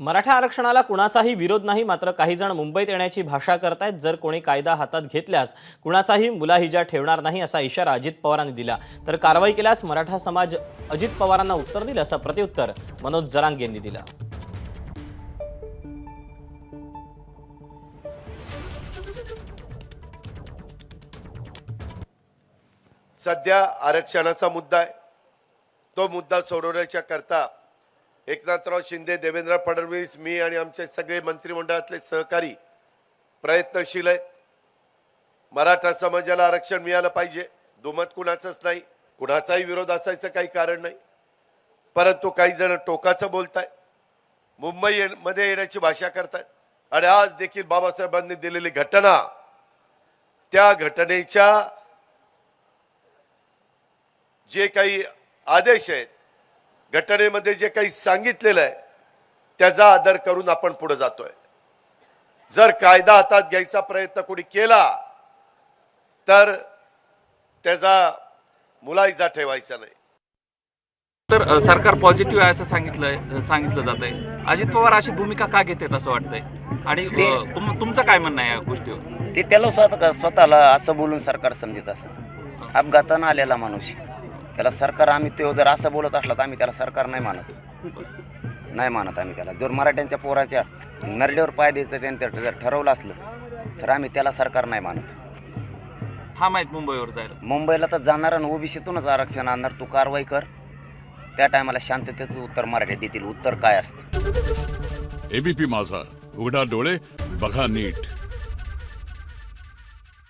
मराठा आरक्षणाला कुणाचाही विरोध नाही मात्र काही जण मुंबईत येण्याची भाषा करतायत. जर कोणी कायदा हातात घेतल्यास कुणाचाही मुलाहिजा ठेवणार नाही असा इशारा अजित पवारांनी दिला. तर कारवाई केल्यास मराठा समाज अजित पवारांना उत्तर देईल असं प्रत्युत्तर मनोज जरांग यांनी दिलं. सध्या आरक्षणाचा मुद्दा आहे. तो मुद्दा सोडवण्याच्या करता एकनाथराव शिंदे देवेंद्र फडणवीस मी आणि आमचे सगळे मंत्रिमंडळातले सहकारी प्रयत्नशील आहेत. मराठा समाजाला आरक्षण मिळालं पाहिजे. दुमत कुणाचंच नाही. कुणाचाही विरोध असायचं काही कारण नाही. परंतु काही जण टोकाचं बोलताय मुंबई ये- मध्ये येण्याची भाषा करतायत. आणि आज देखील बाबासाहेबांनी दिलेली घटना त्या घटनेच्या जे काही आदेश आहेत घटनेमध्ये जे काही सांगितलेलं आहे त्याचा आदर करून आपण पुढे जातोय. जर कायदा हातात घ्यायचा प्रयत्न कोणी केला तर त्याचा मुलायजा ठेवायचा नाही. तर सरकार पॉझिटिव्ह आहे असं सांगितलं सांगितलं जात आहे अजित पवार अशी भूमिका का घेतात असं वाटतंय? आणि तुम तुमचं काय म्हणणं आहे या गोष्टीवर? ते त्याला स्वतः स्वतःला असं बोलून सरकार समजत असं. अपघातानं आलेला माणूस. त्याला सरकार आम्ही तो जर असं बोलत असला तर आम्ही त्याला सरकार नाही मानत. नाही मानत आम्ही त्याला. जर मराठ्यांच्या पोराच्या नरड्यावर पाय द्यायचं त्यांनी तर जर ठरवलं असलं तर आम्ही त्याला सरकार नाही मानत. हा माहीत मुंबईवर जायला. मुंबईला तर जाणार आणि ओबीसीतूनच आरक्षण आणणार. तू कारवाई कर. त्या टायमाला शांततेचं उत्तर मराठ्यात देतील. उत्तर काय असतं? एबीपी माझा. उघडा डोळे बघा नीट.